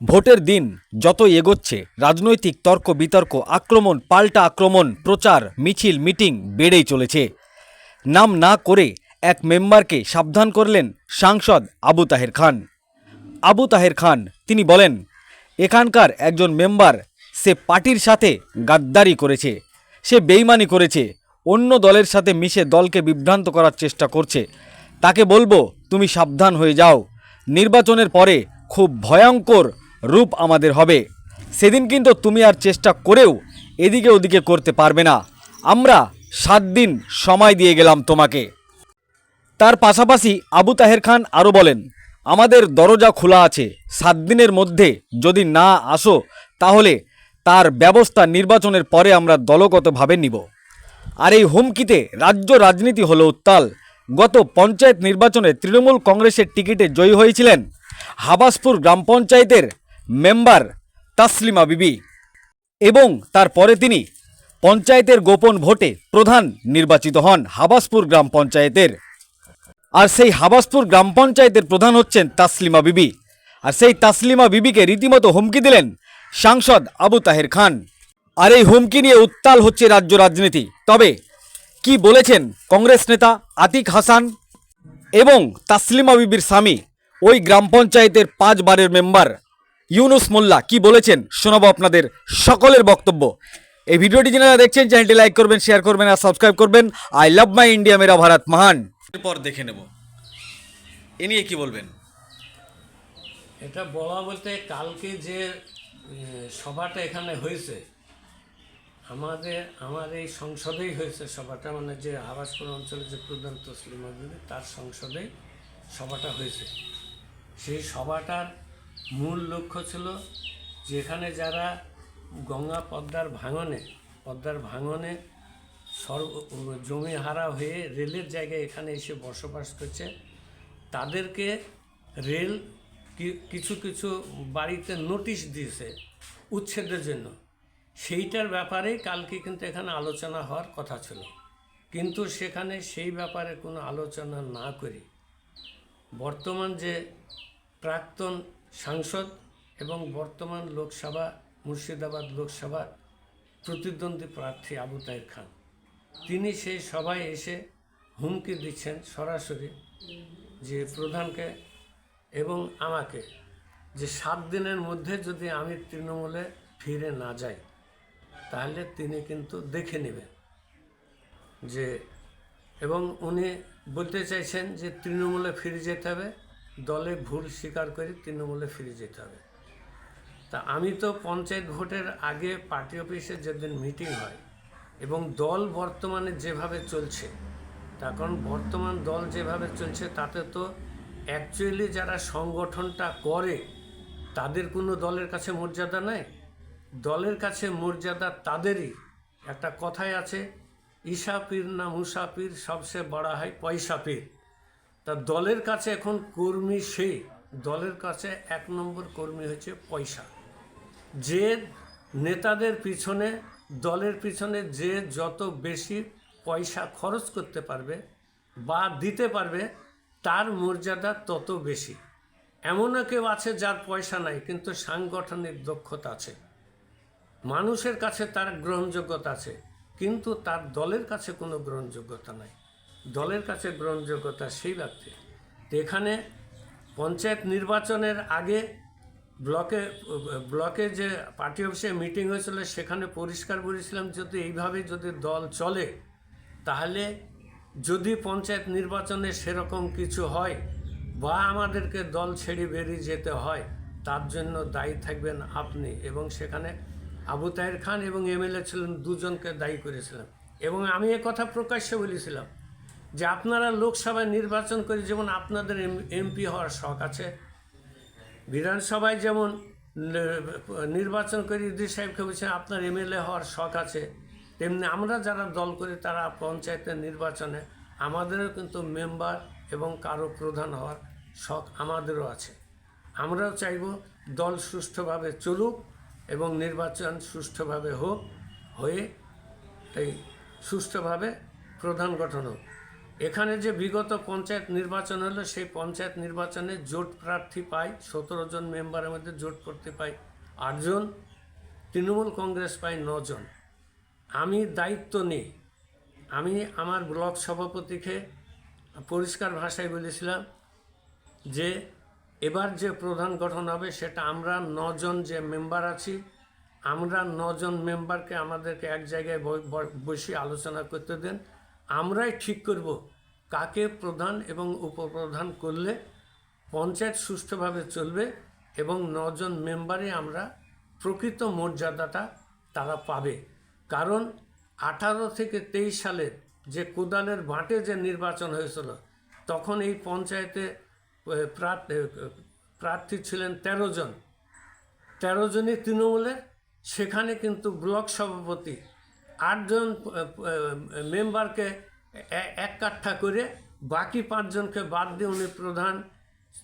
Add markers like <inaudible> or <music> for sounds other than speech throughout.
ভোটের দিন যত এগোচ্ছে, রাজনৈতিক তর্ক বিতর্ক, আক্রমণ, পাল্টা আক্রমণ, প্রচার, মিছিল, মিটিং বেড়েই চলেছে। নাম না করে এক মেম্বারকে সাবধান করলেন সাংসদ আবু তাহের খান। আবু তাহের খান, তিনি বলেন, এখানকার একজন মেম্বার সে পার্টির সাথে গাদ্দারি করেছে, সে বেইমানি করেছে, অন্য দলের সাথে মিশে দলকে বিভ্রান্ত করার চেষ্টা করছে। তাকে বলব, তুমি সাবধান হয়ে যাও। নির্বাচনের পরে খুব ভয়ঙ্কর রূপ আমাদের হবে। সেদিন কিন্তু তুমি আর চেষ্টা করেও এদিকে ওদিকে করতে পারবে না। আমরা সাত দিন সময় দিয়ে গেলাম তোমাকে। তার পাশাপাশি আবু তাহের খান আরও বলেন, আমাদের দরজা খোলা আছে। সাত দিনের মধ্যে যদি না আসো, তাহলে তার ব্যবস্থা নির্বাচনের পরে আমরা দলগতভাবে নিব। আর এই হুমকিতে রাজ্য রাজনীতি হলো উত্তাল। গত পঞ্চায়েত নির্বাচনে তৃণমূল কংগ্রেসের টিকিটে জয়ী হয়েছিলেন হাবাসপুর গ্রাম পঞ্চায়েতের মেম্বার তাসলিমা বিবি এবং তারপরে তিনি পঞ্চায়েতের গোপন ভোটে প্রধান নির্বাচিত হন হাবাসপুর গ্রাম পঞ্চায়েতের। আর সেই হাবাসপুর গ্রাম পঞ্চায়েতের প্রধান হচ্ছেন তাসলিমা বিবি। আর সেই তাসলিমা বিবিকে রীতিমতো হুমকি দিলেন সাংসদ আবু তাহের খান। আর এই হুমকি নিয়ে উত্তাল হচ্ছে রাজ্য রাজনীতি। তবে কি বলেছেন কংগ্রেস নেতা আতিক হাসান এবং তাসলিমা বিবির স্বামী ওই গ্রাম পঞ্চায়েতের পাঁচবারের মেম্বার? ইউনুস মোল্লা কি বলেছেন শোনাবো আপনাদের সকলের বক্তব্য। এই ভিডিওটি যারা দেখছেন, চ্যানেলটি লাইক করবেন, শেয়ার করবেন আর সাবস্ক্রাইব করবেন। আই লাভ মাই ইন্ডিয়া, মেরা ভারত মহান। এরপর দেখে নেব। এ নিয়ে কি বলবেন? এটা বলা বলতে কালকে যে সভাটা এখানে হয়েছে, আমাদের, আমার এই সংসদেই হয়েছে সভাটা মানে যে আবাসপুর অঞ্চলে যে প্রধান তসলিম তার সংসদেই সভাটা হয়েছে। সেই সভাটার মূল লক্ষ্য ছিল যেখানে যারা গঙ্গা পদ্মার ভাঙনে পদ্মার ভাঙনে সর্ব, জমি হারা হয়ে রেলের জায়গায় এখানে এসে বসবাস করছে, তাদেরকে রেল কিছু কিছু বাড়িতে নোটিশ দিয়েছে উচ্ছেদের জন্য। সেইটার ব্যাপারে কালকে কিন্তু এখানে আলোচনা হওয়ার কথা ছিল। কিন্তু সেখানে সেই ব্যাপারে কোনো আলোচনা না করে বর্তমান যে প্রাক্তন সাংসদ এবং বর্তমান লোকসভা, মুর্শিদাবাদ লোকসভার প্রতিদ্বন্দ্বী প্রার্থী আবু তাইর খান। তিনি সেই সভায় এসে হুমকি দিচ্ছেন সরাসরি যে প্রধানকে এবং আমাকে যে সাত দিনের মধ্যে যদি আমি তৃণমূলে ফিরে না যাই, তাহলে তিনি কিন্তু দেখে নেবেন যে, এবং উনি বলতে চাইছেন যে তৃণমূলে ফিরে যেতে হবে। দলে ভুল স্বীকার করে তৃণমূলে ফিরে যেতে হবে। তা আমি তো পঞ্চায়েত ভোটের আগে পার্টি অফিসে যেদিন মিটিং হয় এবং দল বর্তমানে যেভাবে চলছে তা কারণ বর্তমান দল যেভাবে চলছে, তাতে তো অ্যাকচুয়ালি যারা সংগঠনটা করে, তাদের কোনো দলের কাছে মর্যাদা নাই। দলের কাছে মর্যাদা তাদেরই। একটা কথাই আছে, ঈশা পীর না মুসা পীর, সবচেয়ে বড় হয় পয়সা পীর। তা দলের কাছে এখন কর্মী সে, দলের কাছে এক নম্বর কর্মী হচ্ছে পয়সা। যে নেতাদের পিছনে, দলের পিছনে যে যত বেশি পয়সা খরচ করতে পারবে বা দিতে পারবে, তার মর্যাদা তত বেশি। এমনও কেউ আছে যার পয়সা নাই, কিন্তু সাংগঠনিক দক্ষতা আছে। মানুষের কাছে তার গ্রহণযোগ্যতা আছে, কিন্তু তার দলের কাছে কোনো গ্রহণযোগ্যতা নাই। দলের কাছে গ্রহণযোগ্যতা সেই ব্যক্তি তো এখানে পঞ্চায়েত নির্বাচনের আগে ব্লকে ব্লকে যে পার্টি অফিসে মিটিং হয়েছিল, সেখানে পরিষ্কার বলেছিলাম যদি এইভাবে যদি দল চলে, তাহলে যদি পঞ্চায়েত নির্বাচনে সেরকম কিছু হয় বা আমাদেরকে দল ছেড়ে বেরিয়ে যেতে হয়, তার জন্য দায়ী থাকবেন আপনি। এবং সেখানে আবু তাহের খান এবং এমএলএ ছিলেন, দুজনকে দায়ী করেছিলাম। এবং আমি এ কথা প্রকাশ্যে বলেছিলাম যে আপনারা লোকসভায় নির্বাচন করে যেমন আপনাদের এমপি হওয়ার শখ আছে, বিধানসভায় যেমন নির্বাচন করে ইদ্রিস সাহেবকে বলছেন আপনার এমএলএ হওয়ার শখ আছে, তেমনি আমরা যারা দল করি তারা পঞ্চায়েতের নির্বাচনে আমাদেরও কিন্তু মেম্বার এবং কারও প্রধান হওয়ার শখ আমাদেরও আছে। আমরাও চাইব দল সুষ্ঠুভাবে চলুক এবং নির্বাচন সুষ্ঠুভাবে হোক, হয়ে এই সুষ্ঠুভাবে প্রধান গঠন হোক। এখানে যে বিগত পঞ্চায়েত নির্বাচন হলো, সেই পঞ্চায়েত নির্বাচনে জোট প্রার্থী পাই, সতেরো জন মেম্বারের মধ্যে জোট করতে পাই আটজন, তৃণমূল কংগ্রেস পাই নজন। আমি দায়িত্ব নিই। আমি আমার ব্লক সভাপতিকে পরিষ্কার ভাষায় বলেছিলাম যে, এবার যে প্রধান গঠন হবে সেটা আমরা নজন যে মেম্বার আছি, আমরা নজন মেম্বারকে আমাদেরকে এক জায়গায় বসে আলোচনা করতে দেন। আমরাই ঠিক করব কাকে প্রধান এবং উপপ্রধান করলে পঞ্চায়েত সুষ্ঠুভাবে চলবে এবং নজন মেম্বারে আমরা প্রকৃত মর্যাদাটা তারা পাবে। কারণ আঠারো থেকে তেইশ সালে যে কোদালের বাঁটে যে নির্বাচন হয়েছিল, তখন এই পঞ্চায়েতে প্রার্থ- ছিলেন তেরো জন। তেরো জনই তৃণমূলের, সেখানে কিন্তু ব্লক সভাপতি আটজন মেম্বারকে এ- এক কাঠা করে বাকি পাঁচজনকে বাদ দিয়ে উনি প্রধান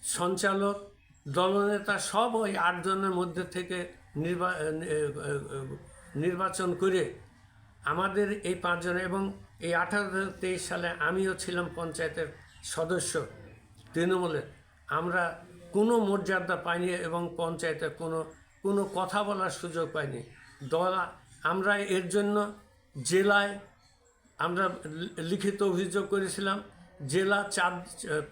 সঞ্চালক, দলনেতা সব ওই আটজনের মধ্যে থেকে নির্বাচন করে আমাদের এই পাঁচজন এবং এই আঠারো তেইশ সালে আমিও ছিলাম পঞ্চায়েতের সদস্য তৃণমূলের। আমরা কোনো মর্যাদা পাইনি এবং পঞ্চায়েতে কোনো কোনো কথা বলার সুযোগ পাইনি। দল আমরা এর জন্য জেলায় আমরা লিখিত অভিযোগ করেছিলাম, জেলা চার,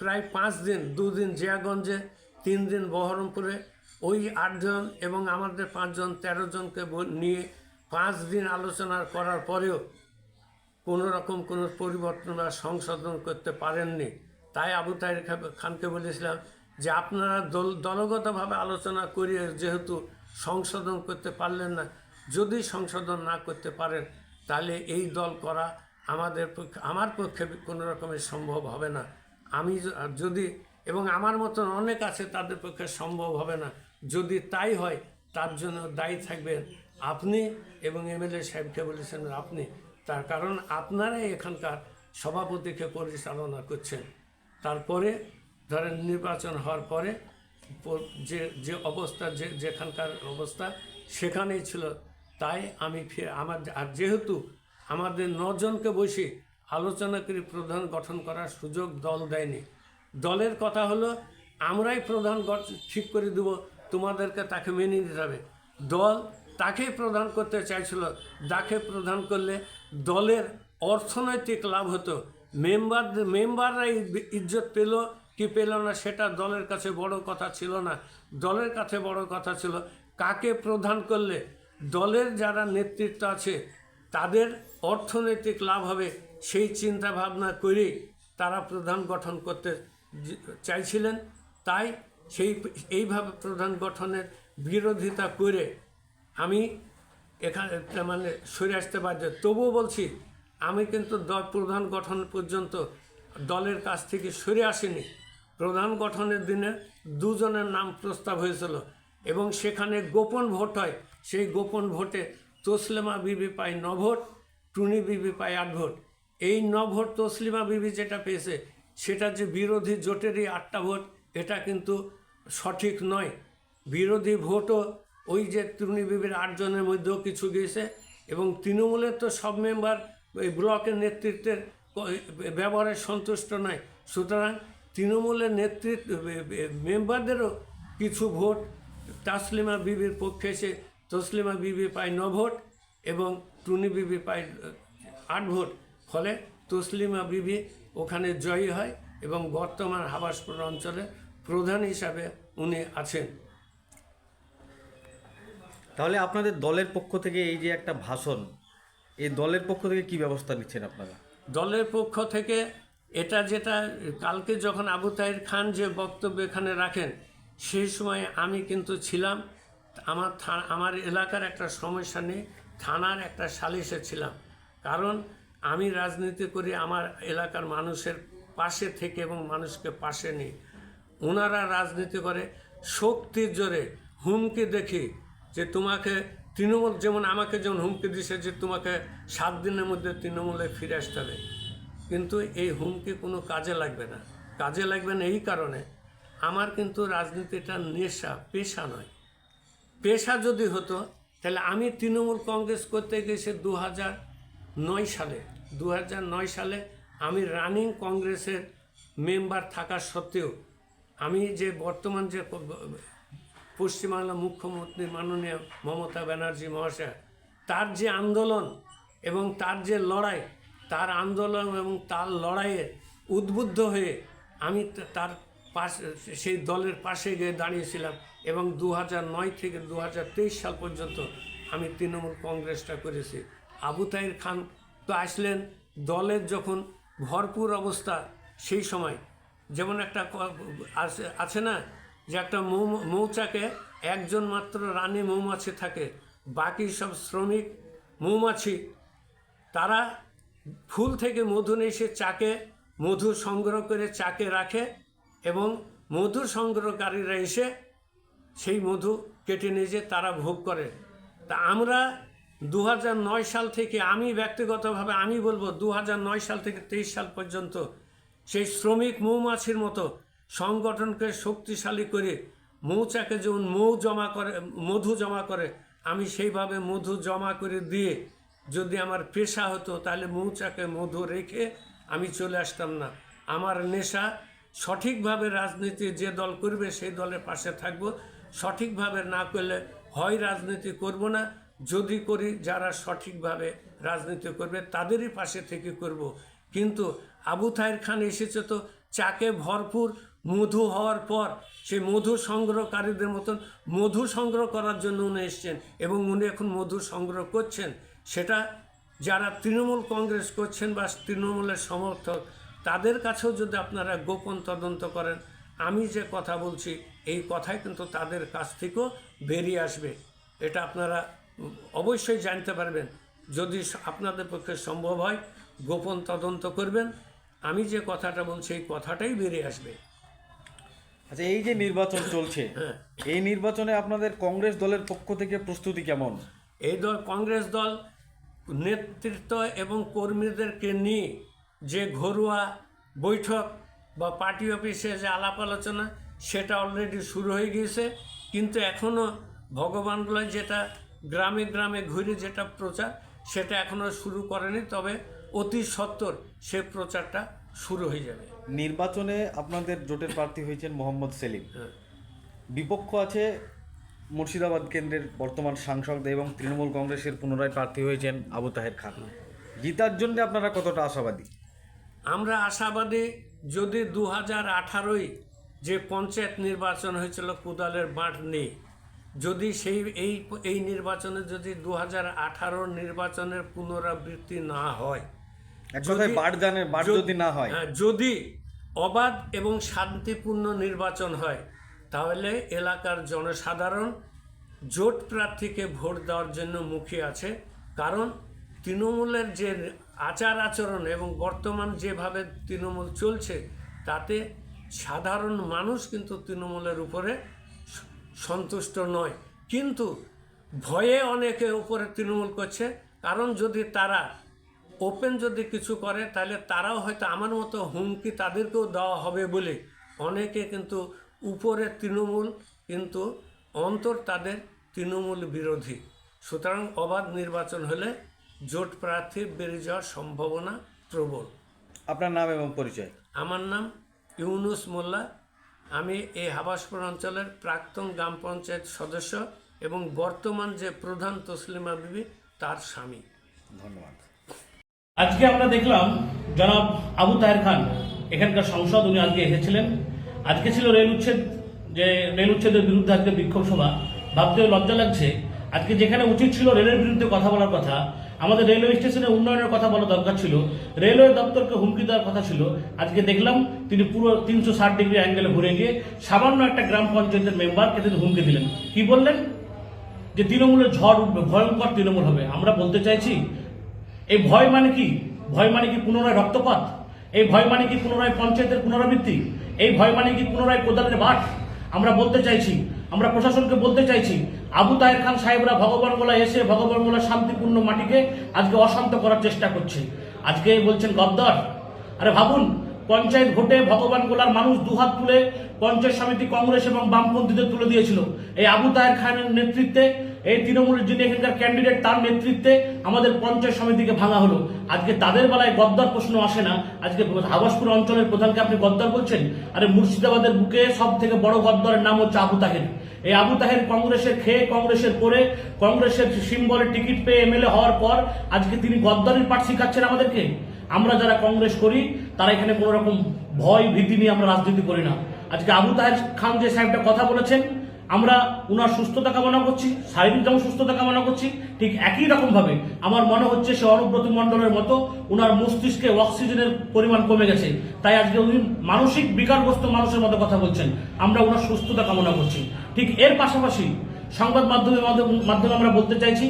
প্রায় পাঁচ দিন, দুদিন জিয়াগঞ্জে, তিন দিন বহরমপুরে। ওই আটজন এবং আমাদের পাঁচজন, তেরো জনকে নিয়ে পাঁচ দিন আলোচনা করার পরেও কোনো রকম কোনো পরিবর্তন বা সংশোধন করতে পারেননি। তাই আবু তাহের খানকে বলেছিলাম যে আপনারা দল, দলগতভাবে আলোচনা করিয়ে যেহেতু সংশোধন করতে পারলেন না যদি সংশোধন না করতে পারেন, তাহলে এই দল করা আমাদের পক্ষে আমার পক্ষে কোনো রকমের সম্ভব হবে না। আমি যদি এবং আমার মতন অনেক আছে তাদের পক্ষে সম্ভব হবে না। যদি তাই হয়, তার জন্য দায়ী থাকবেন আপনি এবং এমএলএ সাহেবকে বলেছেন আপনি। তার কারণ আপনারাই এখানকার সভাপতিকে পরিচালনা করছেন। তারপরে ধরেন নির্বাচন হওয়ার পরে যে যে অবস্থা, যে যেখানকার অবস্থা, সেখানেই ছিল তাই আমি আমার আর যেহেতু আমাদের নজনকে বসে আলোচনা করে প্রধান গঠন করার সুযোগ দল দেয়নি। দলের কথা হলো, আমরাই প্রধান ঠিক করে দেবো, তোমাদেরকে তাকে মেনে নিতে হবে। দল তাকেই প্রদান করতে চাইছিল, তাকে প্রদান করলে দলের অর্থনৈতিক লাভ হতো। মেম্বার মেম্বাররাই ইজ্জত পেল কি পেল না, সেটা দলের কাছে বড় কথা ছিল না। দলের কাছে বড় কথা ছিল, কাকে প্রধান করলে দলের যারা নেতৃত্ব আছে, তাদের অর্থনৈতিক লাভ হবে সেই চিন্তা ভাবনা করেই তারা প্রধান গঠন করতে চাইছিলেন। তাই সেই, এইভাবে প্রধান গঠনের বিরোধিতা করে আমি এখানে মানে সরে আসতে বাধ্য। তবুও বলছি, আমি কিন্তু দল, প্রধান গঠন পর্যন্ত দলের কাছ থেকে সরে আসিনি। প্রধান গঠনের দিনে দুজনের নাম প্রস্তাব হয়েছিল। এবং সেখানে গোপন ভোট হয়। সেই গোপন ভোটে তসলিমা বিবি পায় ন ভোট, টুনি বিবি পায় আট ভোট। এই ন ভোট তসলিমা বিবি যেটা পেয়েছে, সেটা যে বিরোধী জোটেরই আটটা ভোট, এটা কিন্তু সঠিক নয়। বিরোধী ভোটও ওই যে তৃণী বিবির আটজনের মধ্যেও কিছু গিয়েছে এবং তৃণমূলের তো সব মেম্বার ওই ব্লকের নেতৃত্বের ব্যবহারে সন্তুষ্ট নয়। সুতরাং তৃণমূলের নেতৃত্ব মেম্বারদেরও কিছু ভোট তাসলিমা বিবির পক্ষে এসে তসলিমা বিবি পায় ন ভোট এবং টুনি বিবি পায় আট ভোট। ফলে তসলিমা বিবি ওখানে জয়ী হয় এবং বর্তমান হাবাসপুর অঞ্চলে প্রধান হিসাবে উনি আছেন। তাহলে আপনাদের দলের পক্ষ থেকে এই যে একটা ভাষণ এই দলের পক্ষ থেকে কি ব্যবস্থা নিচ্ছেন আপনারা? দলের পক্ষ থেকে এটা যেটা কালকে যখন আবু তাহির খান যে বক্তব্য এখানে রাখেন সেই সময় আমি কিন্তু ছিলাম, আমার আমার এলাকার একটা সমস্যা নেই, থানার একটা সালিশে ছিলাম। কারণ আমি রাজনীতি করি, আমার এলাকার মানুষের পাশে থেকে এবং মানুষকে পাশে নিই। ওনারা রাজনীতি করে, শক্তির জোরে হুমকি দেখি যে তোমাকে তৃণমূল যেমন আমাকে যেমন হুমকি দিছে যে তোমাকে সাত দিনের মধ্যে তৃণমূলে ফিরে আসতে হবে। কিন্তু এই হুমকি কোনো কাজে লাগবে না। কাজে লাগবে না এই কারণে আমার কিন্তু রাজনীতিটা নেশা, পেশা নয়। পেশা যদি হতো, তাহলে আমি তৃণমূল কংগ্রেস করতে গেছি দু হাজার নয় সালে। দু নয় সালে আমি রানিং কংগ্রেসের মেম্বার থাকা সত্ত্বেও আমি যে বর্তমান যে প- পশ্চিমবাংলার মুখ্যমন্ত্রী মাননীয় মমতা ব্যানার্জি মহাশয়, তার যে আন্দোলন এবং তার যে লড়াই, তার আন্দোলন এবং তার লড়াইয়ে উদ্বুদ্ধ হয়ে আমি তার পাশে, সেই দলের পাশে গিয়ে দাঁড়িয়েছিলাম এবং দু নয় থেকে দু হাজার তেইশ সাল পর্যন্ত আমি তৃণমূল কংগ্রেসটা করেছি। আবু তাইর খান তো আসলেন, দলের যখন ভরপুর অবস্থা সেই সময়, যেমন একটা আছে- না যে একটা মৌ, মৌচাকে একজন মাত্র রানী মৌমাছি থাকে, বাকি সব শ্রমিক মৌমাছি, তারা ফুল থেকে মধু নিয়ে এসে চাকে মধু সংগ্রহ করে চাকে রাখে এবং মধু সংগ্রহকারীরা এসে সেই মধু কেটে নিয়ে যে তারা ভোগ করে তা আমরা দু সাল থেকে আমি ব্যক্তিগতভাবে আমি বলব দু সাল থেকে তেইশ সাল পর্যন্ত সেই শ্রমিক মৌমাছির মতো সংগঠনকে শক্তিশালী করে মৌচাকে যেমন মৌ জমা করে, মধু জমা করে, আমি সেইভাবে মধু জমা করে দিয়ে যদি আমার পেশা হতো তাহলে মৌচাকে মধু রেখে আমি চলে আসতাম না। আমার নেশা সঠিকভাবে রাজনীতি যে দল করবে সেই দলের পাশে থাকব। সঠিকভাবে না করলে হয় রাজনীতি করব না। যদি করি, যারা সঠিকভাবে রাজনীতি করবে তাদেরই পাশে থেকে করব। কিন্তু আবু তাহের খান এসেছে তো, চাকে ভরপুর মধু হওয়ার পর সেই মধু সংগ্রহকারীদের মতন মধু সংগ্রহ করার জন্য উনি এসছেন এবং উনি এখন মধু সংগ্রহ করছেন। সেটা যারা তৃণমূল কংগ্রেস করছেন বা তৃণমূলের সমর্থক তাদের কাছেও যদি আপনারা গোপন তদন্ত করেন আমি যে কথা বলছি এই কথাই কিন্তু তাদের কাছ থেকেও বেরিয়ে আসবে। এটা আপনারা অবশ্যই জানতে পারবেন। যদি আপনাদের পক্ষে সম্ভব হয় গোপন তদন্ত করবেন। আমি যে কথাটা বলছি এই কথাটাই বেরিয়ে আসবে। আচ্ছা এই যে নির্বাচন চলছে <laughs> হ্যাঁ। এই নির্বাচনে আপনাদের কংগ্রেস দলের পক্ষ থেকে প্রস্তুতি কেমন? এই দল কংগ্রেস দল নেতৃত্ব এবং কর্মীদেরকে নিয়ে যে ঘরোয়া বৈঠক বা পার্টি অফিসে যে আলাপ আলোচনা সেটা অলরেডি শুরু হয়ে গিয়েছে। কিন্তু এখনও ভগবানগুলো যেটা গ্রামে গ্রামে ঘুরে যেটা প্রচার সেটা এখনও শুরু করেনি। তবে অতি সত্বর সে প্রচারটা শুরু হয়ে যাবে। নির্বাচনে আপনাদের জোটের প্রার্থী হয়েছেন মোহাম্মদ সেলিম। হ্যাঁ। বিপক্ষ আছে মুর্শিদাবাদ কেন্দ্রের বর্তমান সাংসদ এবং তৃণমূল কংগ্রেসের পুনরায় প্রার্থী হয়েছেন আবু তাহের খান। জিতার জন্য আপনারা কতটা আশাবাদী? আমরা আশাবাদী যদি দু হাজার আঠারোই যে পঞ্চায়েত নির্বাচন হয়েছিল কোদালের মাঠ নিয়ে যদি সেই এই এই নির্বাচনে যদি দু হাজার আঠারোর নির্বাচনের পুনরাবৃত্তি না হয় যদি না হয়। হ্যাঁ, যদি অবাধ এবং শান্তিপূর্ণ নির্বাচন হয় তাহলে এলাকার জনসাধারণ জোট প্রার্থীকে ভোট দেওয়ার জন্য মুখিয়ে আছে। কারণ তৃণমূলের যে আচার আচরণ এবং বর্তমান যেভাবে তৃণমূল চলছে, তাতে সাধারণ মানুষ কিন্তু তৃণমূলের উপরে সন্তুষ্ট নয়। কিন্তু ভয়ে অনেকে উপরে তৃণমূল করছে, কারণ যদি তারা ওপেন যদি কিছু করে, তাহলে তারাও হয়তো আমার মতো হুমকি তাদেরকেও দেওয়া হবে বলে। অনেকে কিন্তু উপরে তৃণমূল, কিন্তু অন্তর তাদের তৃণমূল বিরোধী। সুতরাং অবাধ নির্বাচন হলে জোট প্রার্থী বেড়ে যাওয়ার সম্ভাবনা প্রবল। আপনার নাম এবং পরিচয়? আমার নাম ইউনুস মোল্লা। আমি এই হাবাসপুর অঞ্চলের প্রাক্তন গ্রাম পঞ্চায়েত সদস্য এবং বর্তমান যে প্রধান তসলিমা বিবি তার স্বামী। ধন্যবাদ। আজকে আমরা দেখলাম জনাব আবু তাহের খান এখানকার সংসদ উনি আজকে এসেছিলেন। আজকে ছিল রেল উচ্ছেদ যে রেল উচ্ছেদের বিরুদ্ধে আজকে বিক্ষোভ সভা। ভাবতে লজ্জা লাগছে। আজকে যেখানে উচিত ছিল রেলের বিরুদ্ধে কথা বলার কথা আমাদের রেলওয়ে স্টেশনে উন্নয়নের কথা বলা দরকার ছিল। রেলওয়ে দপ্তরকে হুমকি দেওয়ার কথা ছিল। আজকে দেখলাম তিনি পুরো তিনশো ষাট ডিগ্রি অ্যাঙ্গেলে ঘুরে গিয়ে সামান্য একটা গ্রাম পঞ্চায়েতের মেম্বারকে তিনি হুমকি দিলেন। কি বললেন? যে তৃণমূলের ঝড় উঠবে, ভয়ঙ্কর তৃণমূল হবে। আমরা বলতে চাইছি, এই ভয় মানে কি? ভয় মানে কি পুনরায় রক্তপাত? এই ভয় মানে কি পুনরায় পঞ্চায়েতের পুনরাবৃত্তি? এই ভয় মানে কি পুনরায় কোদালের বাট? আমরা বলতে চাইছি আমরা প্রশাসনকে বলতে চাইছি, আবু তাহের খান সাহেবরা ভগবান মোলা এসে ভগবান মোলা শান্তিপূর্ণ মাটিকে আজকে অশান্ত করার চেষ্টা করছে। আজকে বলছেন, গদ্দার, আরে ভাবুন, পঞ্চায়েত ভোটে ভগবান গোলার মানুষ দুহাত তুলে পঞ্চায়েত সমিতি কংগ্রেস এবং বামপন্থীদের তুলে দিয়েছিল। এই আবু তাহের খানের নেতৃত্বে এই তৃণমূলের যিনি এখানকার ক্যান্ডিডেট তার নেতৃত্বে আমাদের পঞ্চায়েত সমিতিকে ভাঙা হলো। আজকে তাদের বেলায় গদ্দার প্রশ্ন আসে না। আজকে হাবাসপুর অঞ্চলের প্রধানকে আপনি গদ্দার বলছেন? আরে মুর্শিদাবাদের বুকে সব থেকে বড় গদ্দারের নাম হচ্ছে আবু তাহের। এই আবু তাহের কংগ্রেসের খেয়ে কংগ্রেসের পরে কংগ্রেসের সিম্বলের টিকিট পেয়ে এমএলএ হওয়ার পর আজকে তিনি গদ্দারির পাঠ শিখাচ্ছেন আমাদেরকে? আমরা যারা কংগ্রেস করি, তারা এখানে কোনো রকম ভয়, ভীতি নিয়ে আমরা রাজনীতি করি না। আজকে আবু তাহের খান যে সাহেবটা কথা বলেছেন আমরা উনার সুস্থতা কামনা করছি, শারীরিক যেমন সুস্থতা কামনা করছি, ঠিক একই রকম ভাবে আমার মনে হচ্ছে সে অনুব্রত মণ্ডলের মতো উনার মস্তিষ্কে অক্সিজেনের পরিমাণ কমে গেছে। তাই আজকে উনি মানসিক বিকারগ্রস্ত মানুষের মতো কথা বলছেন। আমরা উনার সুস্থতা কামনা করছি। ঠিক এর পাশাপাশি সংবাদ মাধ্যমের মাধ্যমে মাধ্যমে আমরা বলতে চাইছি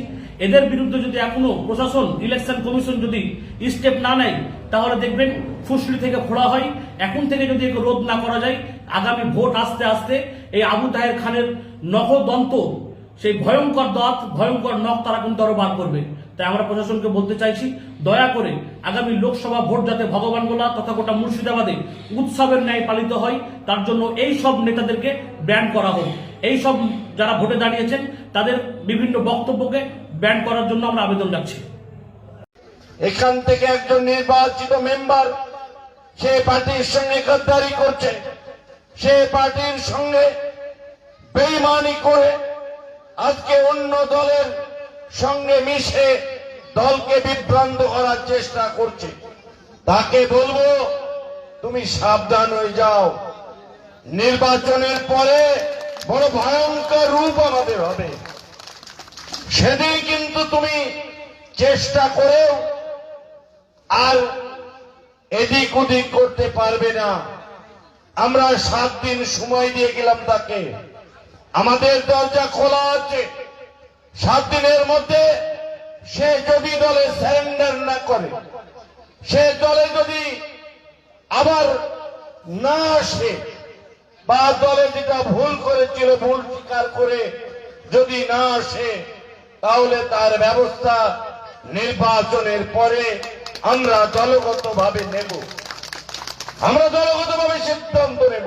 এদের বিরুদ্ধে যদি এখনও প্রশাসন ইলেকশন কমিশন যদি স্টেপ না নেয়, তাহলে দেখবেন ফুসলি থেকে ফোড়া হয়। এখন থেকে যদি একে রোধ না করা যায়, আগামী ভোট আসতে আসতে এই আবু তাহের খানের নখদন্ত, সেই ভয়ঙ্কর দাঁত, ভয়ঙ্কর নখ তারা কিন্তু আরও বার করবে। তাই আমরা প্রশাসনকে বলতে চাইছি, দয়া করে আগামী লোকসভা ভোট যাতে ভগবান গোলা তথা গোটা মুর্শিদাবাদে উৎসবের ন্যায় পালিত হয়, তার জন্য এই সব নেতাদেরকে ব্যান করা হোক। এই সব যারা ভোটে দাঁড়িয়েছেন, তাদের বিভিন্ন বক্তব্যকে ব্যান করার জন্য আমরা আবেদন রাখছি এখান থেকে একজন নির্বাচিত মেম্বার সে পার্টির সঙ্গে গদ্দারি করছে। সে পার্টির সঙ্গে বেইমানি করে আজকে অন্য দলের সঙ্গে মিশে দলকে বিভ্রান্ত করার চেষ্টা করছে। তাকে বলব, তুমি সাবধান হয়ে যাও। নির্বাচনের পরে বড় ভয়ঙ্কর রূপ আমাদের হবে। সেদিন কিন্তু তুমি চেষ্টা করেও আর এদিক ওদিক করতে পারবে না। আমরা সাত দিন সময় দিয়ে গেলাম তাকে। আমাদের দরজা খোলা আছে। সাত দিনের মধ্যে সে যদি দলে স্যারেন্ডার না করে, সে দলে যদি আবার না আসে বা দলে যেটা ভুল করেছিল, ভুল স্বীকার করে যদি না আসে তাহলে তার ব্যবস্থা নির্বাচনের পরে আমরা দলগতভাবে নেব। আমরা দলগতভাবে সিদ্ধান্ত নেব।